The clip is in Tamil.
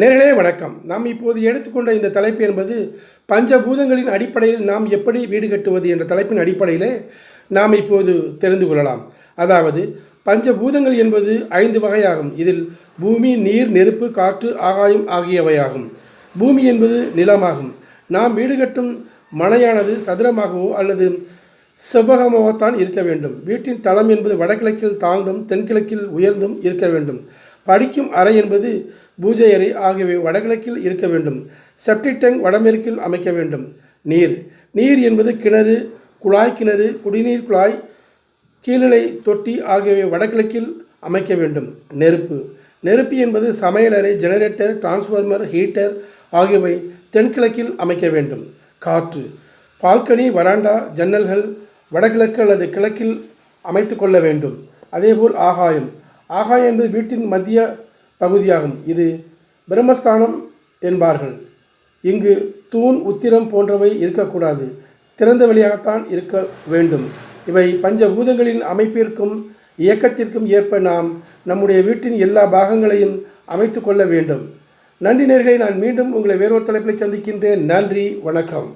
நேர்களே வணக்கம். நாம் இப்போது எடுத்துக்கொண்ட இந்த தலைப்பு என்பது பஞ்சபூதங்களின் அடிப்படையில் நாம் எப்படி வீடு கட்டுவது என்ற தலைப்பின் அடிப்படையிலே நாம் இப்போது தெரிந்து கொள்ளலாம். அதாவது பஞ்சபூதங்கள் என்பது ஐந்து வகையாகும். இதில் பூமி நீர் நெருப்பு காற்று ஆகாயம் ஆகியவையாகும். பூமி என்பது நிலமாகும். நாம் வீடு கட்டும் மனையானது சதுரமாகவோ அல்லது செவ்வகமாகத்தான் இருக்க வேண்டும். வீட்டின் தளம் என்பது வடகிழக்கில் தாழ்ந்தும் தென்கிழக்கில் உயர்ந்தும் இருக்க வேண்டும். படிக்கும் அறை என்பது பூஜை அறை ஆகியவை வடகிழக்கில் இருக்க வேண்டும். செப்டிக் டேங்க் வடமேற்கில் அமைக்க வேண்டும். நீர். நீர் என்பது கிணறு குழாய் கிணறு குடிநீர் குழாய் கீழ்நிலை தொட்டி ஆகியவை வடகிழக்கில் அமைக்க வேண்டும். நெருப்பு. நெருப்பு என்பது சமையலறை ஜெனரேட்டர் டிரான்ஸ்ஃபார்மர் ஹீட்டர் ஆகியவை தென்கிழக்கில் அமைக்க வேண்டும். காற்று. பால்கனி வராண்டா ஜன்னல்கள் வடகிழக்கு அல்லது கிழக்கில் அமைத்து கொள்ள வேண்டும். அதேபோல் ஆகாயம். ஆகாயம் என்பது வீட்டின் மத்திய பகுதியாகும். இது பிரம்மஸ்தானம் என்பார்கள். இங்கு தூண் உத்திரம் போன்றவை இருக்கக்கூடாது. திறந்த வெளியாகத்தான் இருக்க வேண்டும். இவை பஞ்சபூதங்களின் அமைப்பிற்கும் இயக்கத்திற்கும் ஏற்ப நாம் நம்முடைய வீட்டின் எல்லா பாகங்களையும் அமைத்து கொள்ள வேண்டும். நன்றி நேர்களை நான் மீண்டும் உங்களை வேறொரு தலைப்பில் சந்திக்கின்றேன். நன்றி வணக்கம்.